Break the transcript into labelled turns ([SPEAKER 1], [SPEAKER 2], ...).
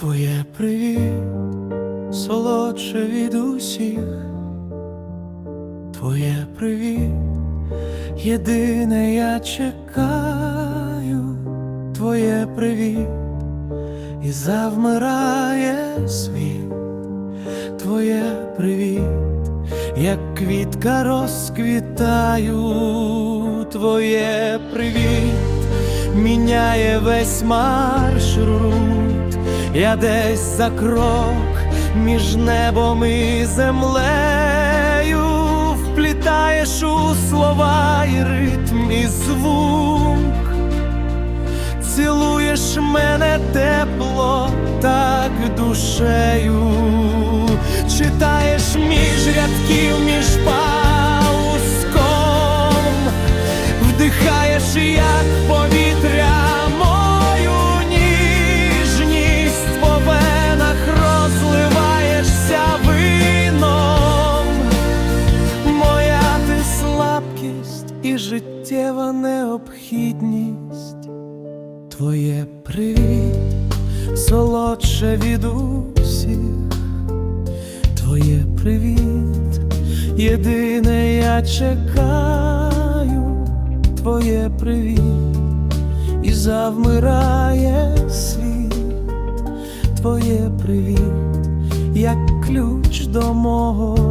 [SPEAKER 1] Твоє привіт, солодше від усіх, Твоє привіт, єдине я чекаю, Твоє привіт, і завмирає світ, Твоє привіт, як квітка розквітаю, Твоє привіт міняє весь маршрут. Я десь за крок між небом і землею вплітаєш у слова і ритм і звук, цілуєш мене тепло, так душею, читаєш між рядків, між пауском, вдихаєш як життєва необхідність, твоє привіт, солодше від усіх, твоє привіт, єдине я чекаю, твоє привіт, і завмирає світ, твоє привіт, як ключ до мого